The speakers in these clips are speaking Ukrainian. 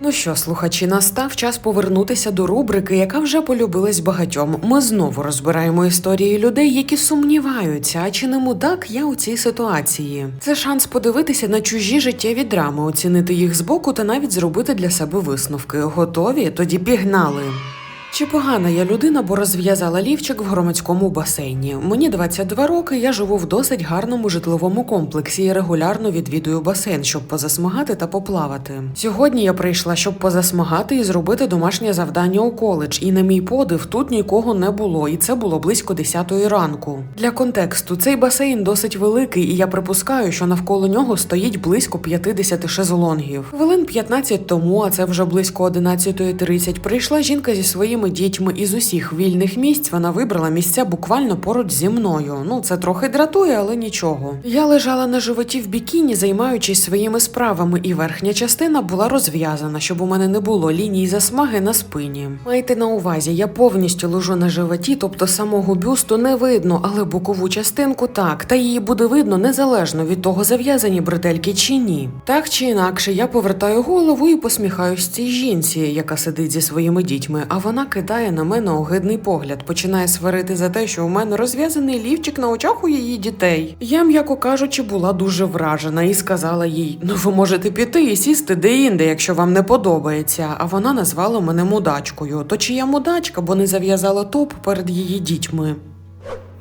Ну що, слухачі, настав час повернутися до рубрики, яка вже полюбилась багатьом. Ми знову розбираємо історії людей, які сумніваються, а чи не мудак я у цій ситуації. Це шанс подивитися на чужі життєві драми, оцінити їх збоку та навіть зробити для себе висновки. Готові? Тоді пігнали. Чи погана я людина, бо розв'язала лівчик в громадському басейні? Мені 22 роки, я живу в досить гарному житловому комплексі і регулярно відвідую басейн, щоб позасмагати та поплавати. Сьогодні я прийшла, щоб позасмагати і зробити домашнє завдання у коледж. І на мій подив тут нікого не було, і це було близько 10 ранку. Для контексту цей басейн досить великий, і я припускаю, що навколо нього стоїть близько 50 шезлонгів. Хвилин 15 тому, а це вже близько 11.30, прийшла жінка зі своїми дітьми і з усіх вільних місць вона вибрала місця буквально поруч зі мною. Ну це трохи дратує, але нічого. Я лежала на животі в бікіні, займаючись своїми справами, і верхня частина була розв'язана, щоб у мене не було ліній засмаги на спині. Майте на увазі, я повністю лежу на животі, тобто самого бюсту не видно, але бокову частинку так, та її буде видно незалежно від того, зав'язані бретельки чи ні. Так чи інакше, я повертаю голову і посміхаюсь цій жінці, яка сидить зі своїми дітьми, а вона кидає на мене огидний погляд, починає сварити за те, що у мене розв'язаний лівчик на очах у її дітей. Я, м'яко кажучи, була дуже вражена і сказала їй: ну ви можете піти і сісти де-інде, якщо вам не подобається. А вона назвала мене мудачкою. То чи я мудачка, бо не зав'язала топ перед її дітьми.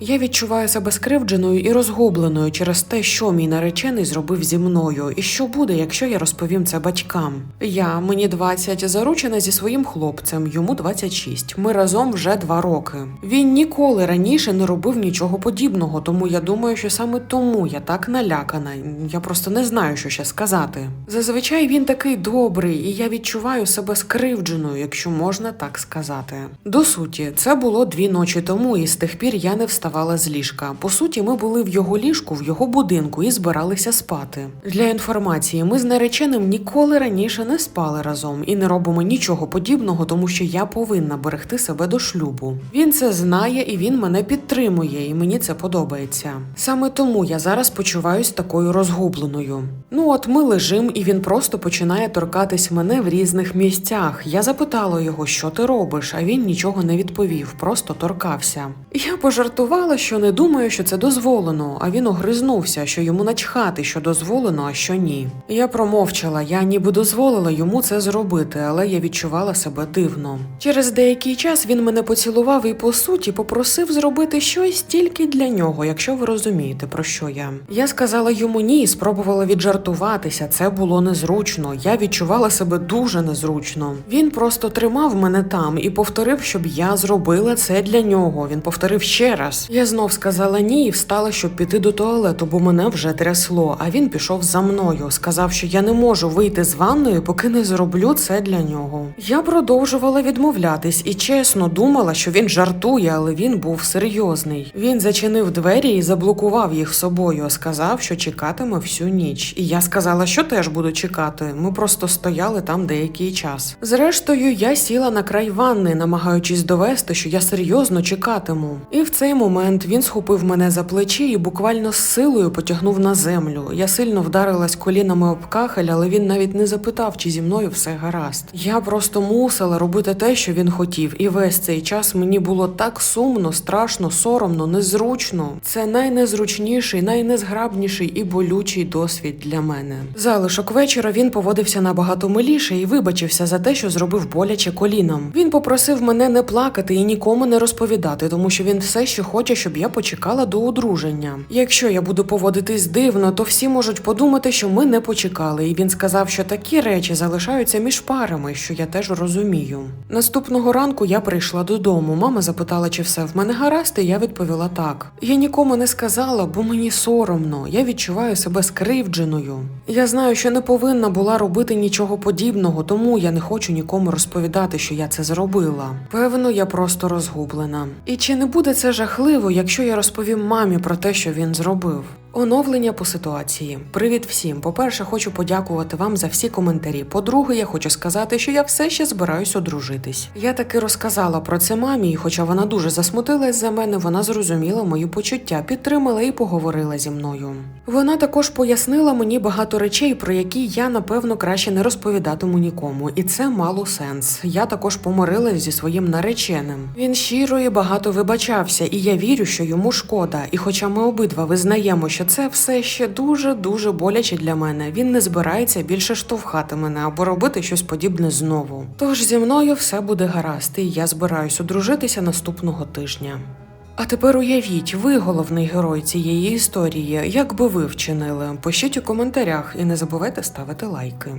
Я відчуваю себе скривдженою і розгубленою через те, що мій наречений зробив зі мною, і що буде, якщо я розповім це батькам. Я, мені 20, заручена зі своїм хлопцем, йому 26. Ми разом вже два роки. Він ніколи раніше не робив нічого подібного, тому я думаю, що саме тому я так налякана. Я просто не знаю, що ще сказати. Зазвичай він такий добрий, і я відчуваю себе скривдженою, якщо можна так сказати. До суті, це було дві ночі тому, і з тих пір я не вставала з ліжка. По суті, ми були в його ліжку, в його будинку і збиралися спати. Для інформації, ми з нареченим ніколи раніше не спали разом і не робимо нічого подібного, тому що я повинна берегти себе до шлюбу. Він це знає і він мене підтримує, і мені це подобається. Саме тому я зараз почуваюсь такою розгубленою. Ну от ми лежим, і він просто починає торкатись мене в різних місцях. Я запитала його, що ти робиш, а він нічого не відповів, просто торкався. Я пожартувала, що не думаю, що це дозволено, а він огризнувся, що йому начхати, що дозволено, а що ні. Я промовчала, я ніби дозволила йому це зробити, але я відчувала себе дивно. Через деякий час він мене поцілував і по суті попросив зробити щось тільки для нього, якщо ви розумієте, про що я. Я сказала йому ні, спробувала віджартуватися. Це було незручно. Я відчувала себе дуже незручно. Він просто тримав мене там і повторив, щоб я зробила це для нього. Він повторив ще раз. Я знов сказала ні і встала, щоб піти до туалету, бо мене вже трясло. А він пішов за мною. Сказав, що я не можу вийти з ванної, поки не зроблю це для нього. Я продовжувала відмовлятись і чесно думала, що він жартує, але він був серйозний. Він зачинив двері і заблокував їх собою. Сказав, що чекатиме всю ніч. І я сказала, що теж буду чекати. Ми просто стояли там деякий час. Зрештою, я сіла на край ванни, намагаючись довести, що я серйозно чекатиму. І в цей момент він схопив мене за плечі і буквально з силою потягнув на землю. Я сильно вдарилась колінами об кахель, але він навіть не запитав, чи зі мною все гаразд. Я просто мусила робити те, що він хотів, і весь цей час мені було так сумно, страшно, соромно, незручно. Це найнезручніший, найнезграбніший і болючий досвід для мене. Залишок вечора він поводився набагато миліше і вибачився за те, що зробив боляче коліном. Він попросив мене не плакати і нікому не розповідати, тому що він все ще хоче, щоб я почекала до одруження. Якщо я буду поводитись дивно, то всі можуть подумати, що ми не почекали. І він сказав, що такі речі залишаються між парами, що я теж розумію. Наступного ранку я прийшла додому. Мама запитала, чи все в мене гаразд, і я відповіла так. Я нікому не сказала, бо мені соромно. Я відчуваю себе скривдженою. Я знаю, що не повинна була робити нічого подібного, тому я не хочу нікому розповідати, що я це зробила. Певно, я просто розгублена. І чи не буде це жахливо, якщо я розповім мамі про те, що він зробив? Оновлення по ситуації. Привіт всім. По-перше, хочу подякувати вам за всі коментарі. По-друге, я хочу сказати, що я все ще збираюсь одружитись. Я таки розказала про це мамі, і хоча вона дуже засмутилась за мене, вона зрозуміла мої почуття, підтримала і поговорила зі мною. Вона також пояснила мені багато речей, про які я напевно краще не розповідатиму нікому, і це мало сенс. Я також помирилась зі своїм нареченим. Він щиро і багато вибачався, і я вірю, що йому шкода. І хоча ми обидва визнаємо, що це все ще дуже дуже боляче для мене, він не збирається більше штовхати мене або робити щось подібне знову. Тож зі мною все буде гаразд, і я збираюсь одружитися наступного тижня. А тепер уявіть, ви головний герой цієї історії. Як би ви вчинили? Пишіть у коментарях і не забувайте ставити лайки.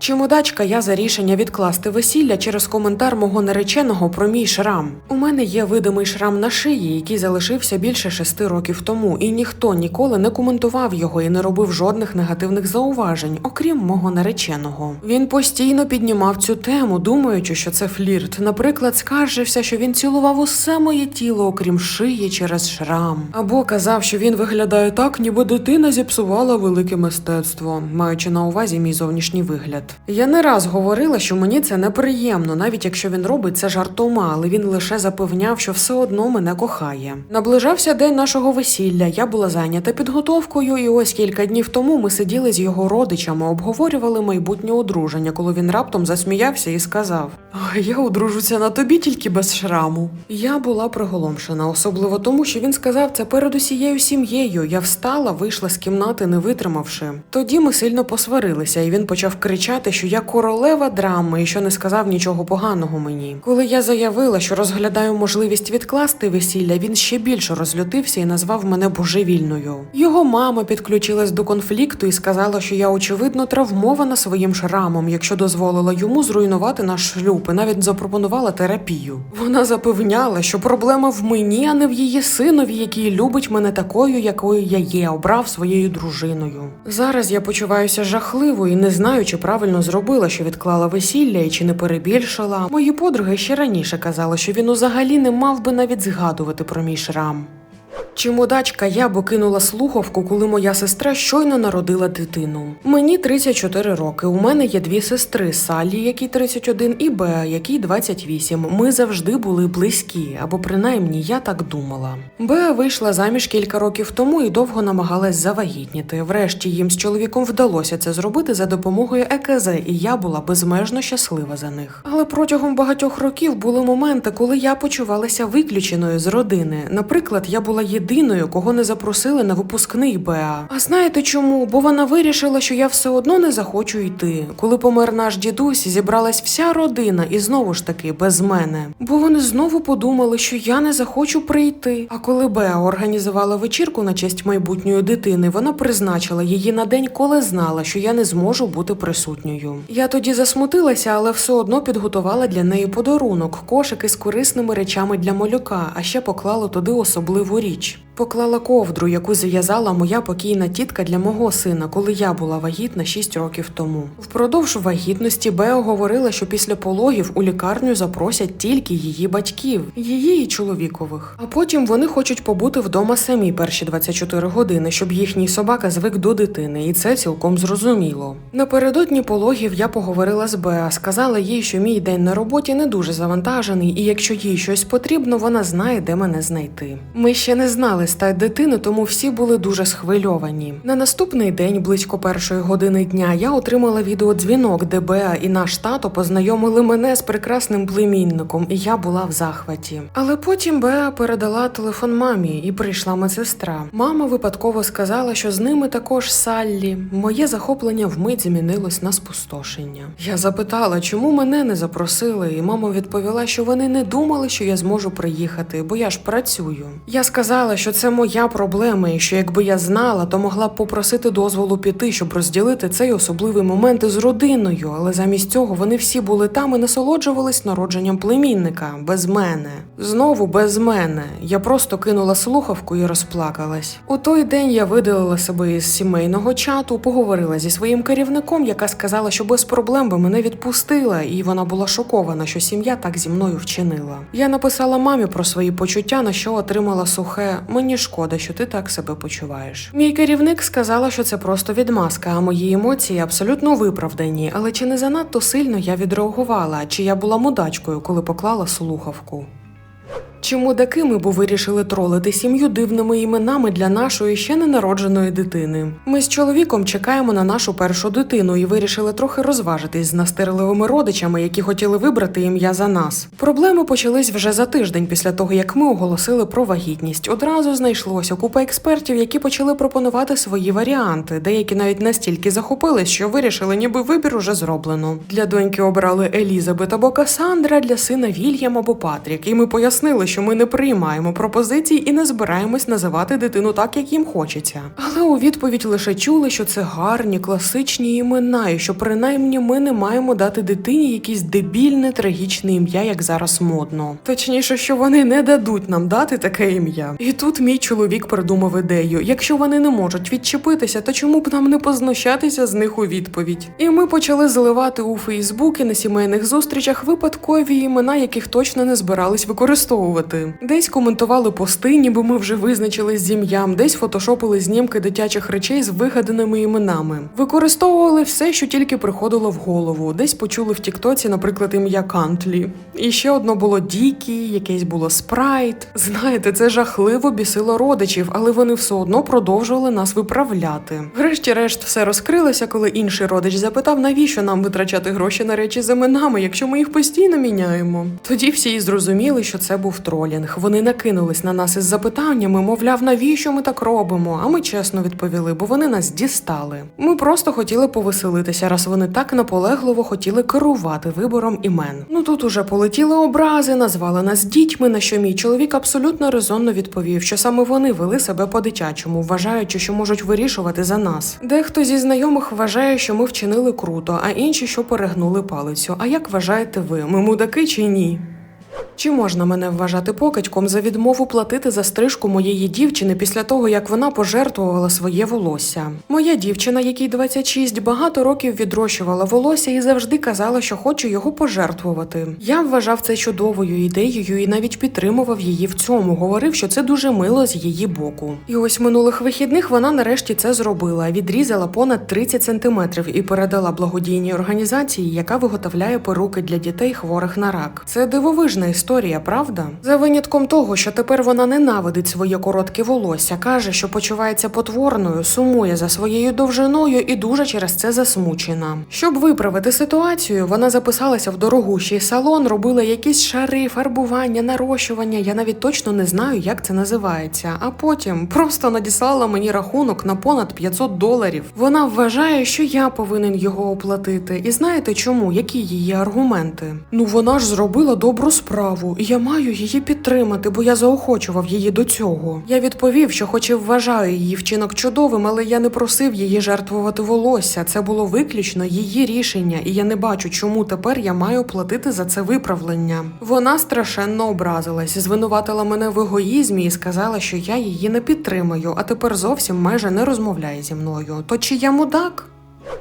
Чимудачка я за рішення відкласти весілля через коментар мого нареченого про мій шрам. У мене є видимий шрам на шиї, який залишився більше шести років тому, і ніхто ніколи не коментував його і не робив жодних негативних зауважень, окрім мого нареченого. Він постійно піднімав цю тему, думаючи, що це флірт. Наприклад, скаржився, що він цілував усе моє тіло, окрім шиї через шрам. Або казав, що він виглядає так, ніби дитина зіпсувала велике мистецтво, маючи на увазі мій зовнішній вигляд. Я не раз говорила, що мені це неприємно, навіть якщо він робить це жартома, але він лише запевняв, що все одно мене кохає. Наближався день нашого весілля. Я була зайнята підготовкою, і ось кілька днів тому ми сиділи з його родичами, обговорювали майбутнє одруження, коли він раптом засміявся і сказав: Я одружуся на тобі тільки без шраму. Я була приголомшена, особливо тому, що він сказав це перед усією сім'єю. Я встала, вийшла з кімнати, не витримавши. Тоді ми сильно посварилися, і він почав кричати, що я королева драми і що не сказав нічого поганого мені. Коли я заявила, що розглядаю можливість відкласти весілля, він ще більше розлютився і назвав мене божевільною. Його мама підключилась до конфлікту і сказала, що я очевидно травмована своїм шрамом, якщо дозволила йому зруйнувати наш шлюб, і навіть запропонувала терапію. Вона запевняла, що проблема в мені, а не в її синові, який любить мене такою, якою я є, обрав своєю дружиною. Зараз я почуваюся жахливо і не знаю, чи правильно зробила, що відклала весілля і чи не перебільшила. Мої подруги ще раніше казали, що він взагалі не мав би навіть згадувати про мій шрам. Чимудачка я бо кинула слухавку, коли моя сестра щойно народила дитину. Мені 34 роки. У мене є дві сестри: Саллі, якій 31, і Беа, якій 28. Ми завжди були близькі, або принаймні я так думала. Беа вийшла заміж кілька років тому і довго намагалась завагітніти. Врешті їм з чоловіком вдалося це зробити за допомогою ЕКЗ, і я була безмежно щаслива за них. Але протягом багатьох років були моменти, коли я почувалася виключеною з родини. Наприклад, я була єдиною, кого не запросили на випускний Беа. А знаєте чому? Бо вона вирішила, що я все одно не захочу йти. Коли помер наш дідусь, зібралась вся родина і знову ж таки без мене. Бо вони знову подумали, що я не захочу прийти. А коли Беа організувала вечірку на честь майбутньої дитини, вона призначила її на день, коли знала, що я не зможу бути присутньою. Я тоді засмутилася, але все одно підготувала для неї подарунок, кошик із корисними речами для малюка, а ще поклала туди особливу річ. Поклала ковдру, яку зав'язала моя покійна тітка для мого сина, коли я була вагітна 6 років тому. Впродовж вагітності Бео говорила, що після пологів у лікарню запросять тільки її батьків, її і чоловікових. А потім вони хочуть побути вдома самі перші 24 години, щоб їхній собака звик до дитини, і це цілком зрозуміло. Напередодні пологів я поговорила з Беа, сказала їй, що мій день на роботі не дуже завантажений, і якщо їй щось потрібно, вона знає, де мене знайти. Ми ще не знали стать дитини, тому всі були дуже схвильовані. На наступний день, близько першої години дня, я отримала відеодзвінок, де Беа і наш тато познайомили мене з прекрасним племінником, і я була в захваті. Але потім Беа передала телефон мамі, і прийшла медсестра. Мама випадково сказала, що з ними також Саллі. Моє захоплення вмить змінилось на спустошення. Я запитала, чому мене не запросили, і мама відповіла, що вони не думали, що я зможу приїхати, бо я ж працюю. Я сказала, що це моя проблема, і що якби я знала, то могла б попросити дозволу піти, щоб розділити цей особливий момент із родиною. Але замість цього вони всі були там і насолоджувались народженням племінника без мене. Знову без мене. Я просто кинула слухавку і розплакалась. У той день я видалила себе із сімейного чату, поговорила зі своїм керівником, яка сказала, що без проблем би мене відпустила, і вона була шокована, що сім'я так зі мною вчинила. Я написала мамі про свої почуття, на що отримала сухе. Мені шкода, що ти так себе почуваєш. Мій керівник сказала, що це просто відмазка, а мої емоції абсолютно виправдані. Але чи не занадто сильно я відреагувала, чи я була мудачкою, коли поклала слухавку? Чи мудаки ми бо вирішили тролити сім'ю дивними іменами для нашої ще ненародженої дитини? Ми з чоловіком чекаємо на нашу першу дитину і вирішили трохи розважитись з настирливими родичами, які хотіли вибрати ім'я за нас. Проблеми почались вже за тиждень після того, як ми оголосили про вагітність. Одразу знайшлося купа експертів, які почали пропонувати свої варіанти. Деякі навіть настільки захопились, що вирішили, ніби вибір уже зроблено. Для доньки обрали Елізабет або Касандра, для сина Вільям або Патрік. І ми пояснили, що ми не приймаємо пропозицій і не збираємось називати дитину так, як їм хочеться. Але у відповідь лише чули, що це гарні, класичні імена, і що принаймні ми не маємо дати дитині якесь дебільне, трагічне ім'я, як зараз модно. Точніше, що вони не дадуть нам дати таке ім'я. І тут мій чоловік придумав ідею: якщо вони не можуть відчепитися, то чому б нам не познущатися з них у відповідь? І ми почали зливати у Фейсбук і на сімейних зустрічах випадкові імена, яких точно не збирались використовувати. Десь коментували пости, ніби ми вже визначились з ім'ям, десь фотошопили знімки дитячих речей з вигаданими іменами. Використовували все, що тільки приходило в голову. Десь почули в Тіктоці, наприклад, ім'я Кантлі. І ще одно було Дікі, якесь було Спрайт. Знаєте, це жахливо бісило родичів, але вони все одно продовжували нас виправляти. Врешті-решт, все розкрилося, коли інший родич запитав, навіщо нам витрачати гроші на речі з іменами, якщо ми їх постійно міняємо. Тоді всі і зрозуміли, що це був тролінг. Вони накинулись на нас із запитаннями, мовляв, навіщо ми так робимо? А ми чесно відповіли, бо вони нас дістали. Ми просто хотіли повеселитися, раз вони так наполегливо хотіли керувати вибором імен. Ну тут уже полетіли образи, назвали нас дітьми, на що мій чоловік абсолютно резонно відповів, що саме вони вели себе по-дитячому, вважаючи, що можуть вирішувати за нас. Дехто зі знайомих вважає, що ми вчинили круто, а інші, що перегнули палицю. А як вважаєте ви, ми мудаки чи ні? Чи можна мене вважати покидьком за відмову платити за стрижку моєї дівчини після того, як вона пожертвувала своє волосся? Моя дівчина, якій 26, багато років відрощувала волосся і завжди казала, що хоче його пожертвувати. Я вважав це чудовою ідеєю і навіть підтримував її в цьому. Говорив, що це дуже мило з її боку. І ось минулих вихідних вона нарешті це зробила. Відрізала понад 30 сантиметрів і передала благодійній організації, яка виготовляє поруки для дітей хворих на рак. Це дивовижна історія, правда? За винятком того, що тепер вона ненавидить своє коротке волосся, каже, що почувається потворною, сумує за своєю довжиною і дуже через це засмучена. Щоб виправити ситуацію, вона записалася в дорогущий салон, робила якісь шари, фарбування, нарощування. Я навіть точно не знаю, як це називається. А потім просто надіслала мені рахунок на понад 500 доларів. Вона вважає, що я повинен його оплатити. І знаєте чому? Які її аргументи? Ну вона ж зробила добру справу, і я маю її підтримати, бо я заохочував її до цього. Я відповів, що хоч і вважаю її вчинок чудовим, але я не просив її жертвувати волосся. Це було виключно її рішення, і я не бачу, чому тепер я маю платити за це виправлення. Вона страшенно образилась, звинуватила мене в егоїзмі і сказала, що я її не підтримаю, а тепер зовсім майже не розмовляє зі мною. То чи я мудак?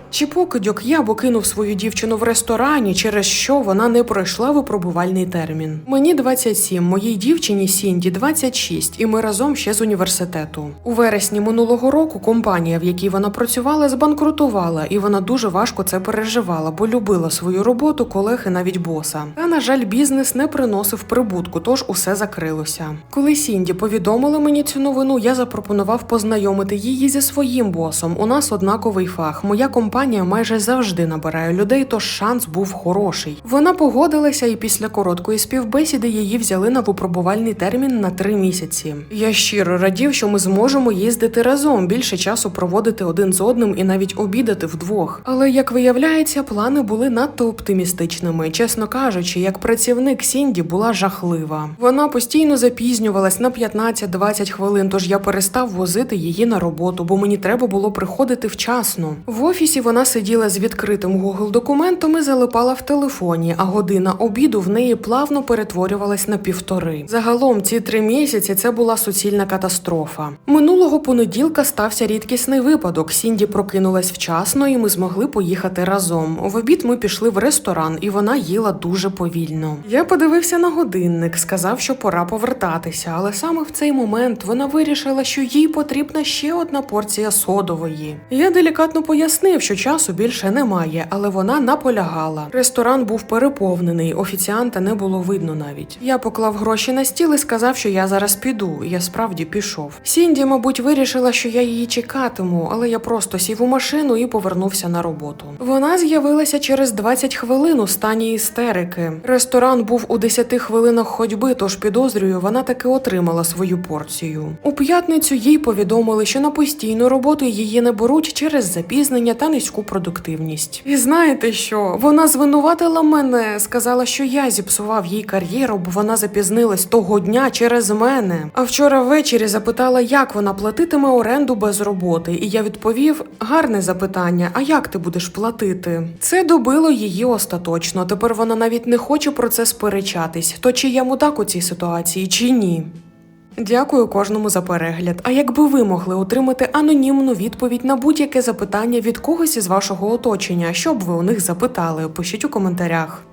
Чи покидьок я бо кинув свою дівчину в ресторані, через що вона не пройшла випробувальний термін. Мені 27, моїй дівчині Сінді 26, і ми разом ще з університету. У вересні минулого року компанія, в якій вона працювала, збанкрутувала, і вона дуже важко це переживала, бо любила свою роботу, колег і навіть боса. Та на жаль, бізнес не приносив прибутку, тож усе закрилося. Коли Сінді повідомила мені цю новину, я запропонував познайомити її зі своїм босом. У нас однаковий фах. Моя компанія майже завжди набирає людей, тож шанс був хороший. Вона погодилася, і після короткої співбесіди її взяли на випробувальний термін на три місяці. Я щиро радів, що ми зможемо їздити разом, більше часу проводити один з одним і навіть обідати вдвох. Але як виявляється, плани були надто оптимістичними. Чесно кажучи, як працівник Сінді була жахлива. Вона постійно запізнювалась на 15-20 хвилин, тож я перестав возити її на роботу, бо мені треба було приходити вчасно. В офісі офісі вона сиділа з відкритим Google документом і залипала в телефоні, а година обіду в неї плавно перетворювалась на півтори. Загалом ці три місяці це була суцільна катастрофа. Минулого понеділка стався рідкісний випадок. Сінді прокинулась вчасно, і ми змогли поїхати разом. В обід ми пішли в ресторан, і вона їла дуже повільно. Я подивився на годинник, сказав, що пора повертатися, але саме в цей момент вона вирішила, що їй потрібна ще одна порція содової. Я делікатно пояснив, що часу більше немає, але вона наполягала. Ресторан був переповнений, офіціанта не було видно навіть. Я поклав гроші на стіл і сказав, що я зараз піду. Я справді пішов. Сінді, мабуть, вирішила, що я її чекатиму, але я просто сів у машину і повернувся на роботу. Вона з'явилася через 20 хвилин у стані істерики. Ресторан був у 10 хвилинах ходьби, тож підозрюю, вона таки отримала свою порцію. У п'ятницю їй повідомили, що на постійну роботу її не беруть через запізнення та низьку продуктивність. І знаєте що? Вона звинуватила мене, сказала, що я зіпсував їй кар'єру, бо вона запізнилась того дня через мене. А вчора ввечері запитала, як вона платитиме оренду без роботи, і я відповів: гарне запитання. А як ти будеш платити? Це добило її остаточно. Тепер вона навіть не хоче про це сперечатись. То чи я мудак у цій ситуації, чи ні? Дякую кожному за перегляд. А якби ви могли отримати анонімну відповідь на будь-яке запитання від когось із вашого оточення, що б ви у них запитали? Пишіть у коментарях.